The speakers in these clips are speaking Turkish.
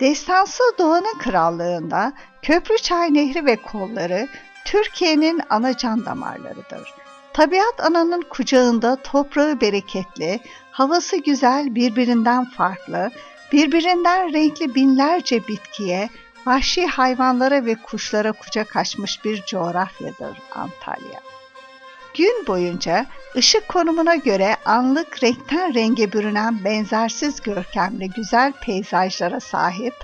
Destansı Doğu'nun krallığında Köprüçay Nehri ve kolları Türkiye'nin ana can damarlarıdır. Tabiat ananın kucağında toprağı bereketli, havası güzel, birbirinden farklı, birbirinden renkli binlerce bitkiye, vahşi hayvanlara ve kuşlara kucak açmış bir coğrafyadır Antalya. Gün boyunca ışık konumuna göre anlık renkten renge bürünen benzersiz görkemli güzel peyzajlara sahip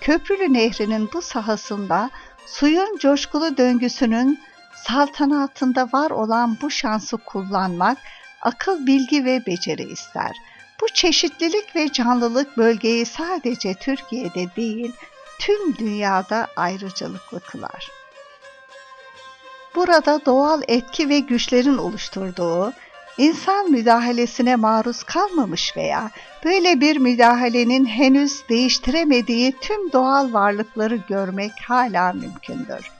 Köprülü Nehri'nin bu sahasında suyun coşkulu döngüsünün saltanatında var olan bu şansı kullanmak akıl, bilgi ve beceri ister. Bu çeşitlilik ve canlılık bölgeyi sadece Türkiye'de değil, tüm dünyada ayrıcalıklı kılar. Burada doğal etki ve güçlerin oluşturduğu, insan müdahalesine maruz kalmamış veya böyle bir müdahalenin henüz değiştiremediği tüm doğal varlıkları görmek hala mümkündür.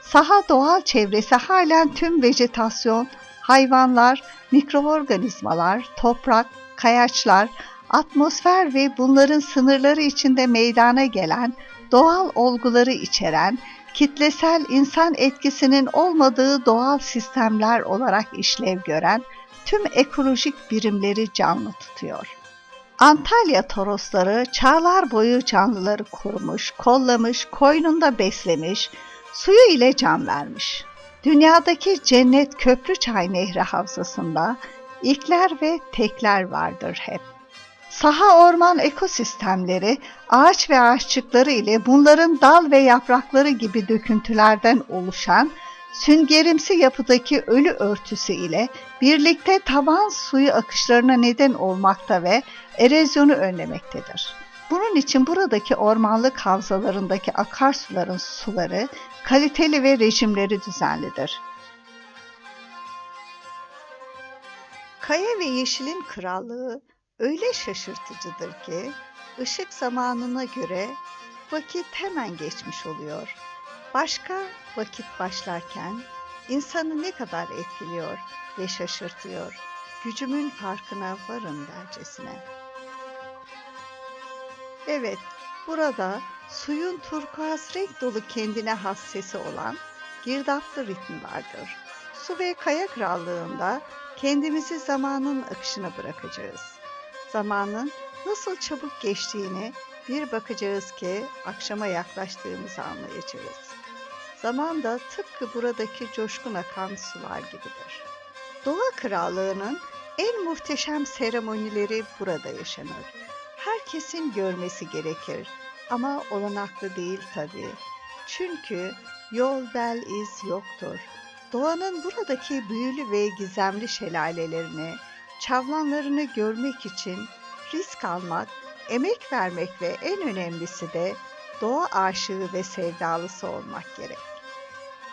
Saha doğal çevresi halen tüm vejetasyon, hayvanlar, mikroorganizmalar, toprak, kayaçlar, atmosfer ve bunların sınırları içinde meydana gelen doğal olguları içeren kitlesel insan etkisinin olmadığı doğal sistemler olarak işlev gören tüm ekolojik birimleri canlı tutuyor. Antalya torosları çağlar boyu canlıları korumuş, kollamış, koynunda beslemiş, suyu ile can vermiş. Dünyadaki cennet Köprüçay Nehri havzasında ilkler ve tekler vardır hep. Saha orman ekosistemleri ağaç ve ağaççıkları ile bunların dal ve yaprakları gibi döküntülerden oluşan süngerimsi yapıdaki ölü örtüsü ile birlikte taban suyu akışlarına neden olmakta ve erozyonu önlemektedir. Bunun için buradaki ormanlık havzalarındaki akarsuların suları kaliteli ve rejimleri düzenlidir. Kaya ve Yeşil'in krallığı öyle şaşırtıcıdır ki ışık zamanına göre vakit hemen geçmiş oluyor. Başka vakit başlarken insanı ne kadar etkiliyor ve şaşırtıyor. Gücümün farkına varın dercesine. Evet, burada suyun turkuaz renk dolu kendine has sesi olan girdaplı ritmi vardır. Su ve kaya krallığında kendimizi zamanın akışına bırakacağız. Zamanın nasıl çabuk geçtiğini bir bakacağız ki akşama yaklaştığımızı anlayacağız. Zaman da tıpkı buradaki coşkun akan sular gibidir. Doğa krallığının en muhteşem seremonileri burada yaşanır. Herkesin görmesi gerekir ama olanaklı değil tabii. Çünkü yol bel iz yoktur. Doğanın buradaki büyülü ve gizemli şelalelerini, çavlanlarını görmek için risk almak, emek vermek ve en önemlisi de doğa aşığı ve sevdalısı olmak gerek.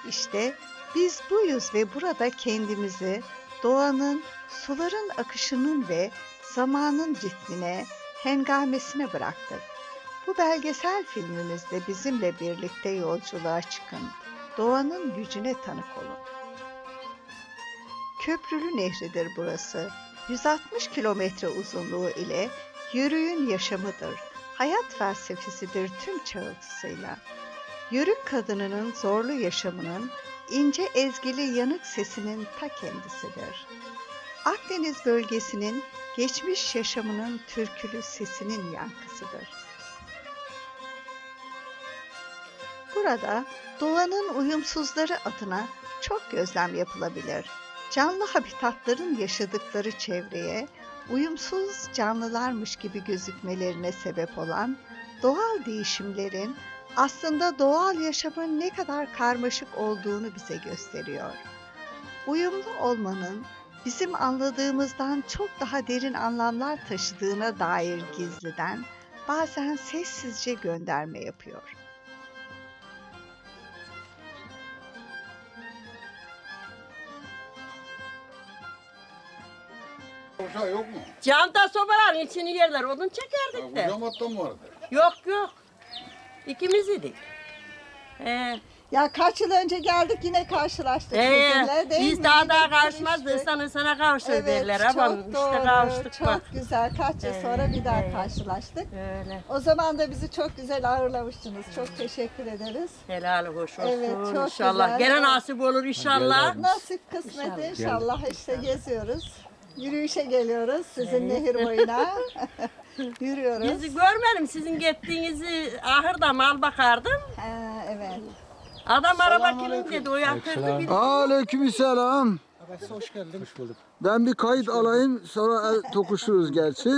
İşte biz buyuz ve burada kendimizi doğanın, suların akışının ve zamanın ritmine, hengamesine bıraktık. Bu belgesel filmimizde bizimle birlikte yolculuğa çıkın. Doğanın gücüne tanık olun. Köprülü Nehri'dir burası. 160 kilometre uzunluğu ile yürüyün yaşamıdır. Hayat felsefesidir tüm çağıltısıyla. Yörük kadınının zorlu yaşamının ince ezgili yanık sesinin ta kendisidir. Akdeniz bölgesinin geçmiş yaşamının türkülü sesinin yankısıdır. Burada doğanın uyumsuzları adına çok gözlem yapılabilir. Canlı habitatların yaşadıkları çevreye uyumsuz canlılarmış gibi gözükmelerine sebep olan doğal değişimlerin aslında doğal yaşamın ne kadar karmaşık olduğunu bize gösteriyor. Uyumlu olmanın bizim anladığımızdan çok daha derin anlamlar taşıdığına dair gizliden bazen sessizce gönderme yapıyor. Uşağı yok mu? Canta sobaların içini yerler. Odun çekerdik de. camatta mı vardı? Yok yok. İkimiz idik. Ee, Ya kaç yıl önce geldik yine karşılaştık Ee, sizinle değil mi? biz daha Yine daha kavuşmaz görüştük. insan insana kavuşur Evet derler çok ama doğru. işte kavuştuk çok bak. güzel. Kaç yıl sonra bir daha karşılaştık. Öyle. O zaman da bizi çok güzel ağırlamıştınız. Çok teşekkür ederiz. Helal hoş olsun Evet, çok inşallah. güzel. Gene nasip olur inşallah. Nasip kısmet inşallah işte geziyoruz. Yürüyüşe geliyoruz sizin nehir boyuna. Yürüyoruz. Bizi görmedim sizin gittiğinizi ahırda mal bakardım. Ha, evet. Adam araba kimin dedi o yatırdı bir Aleykümselam. Hoş geldin. Hoş bulduk. Ben bir kayıt alayım sonra el tokuşuruz gerçi.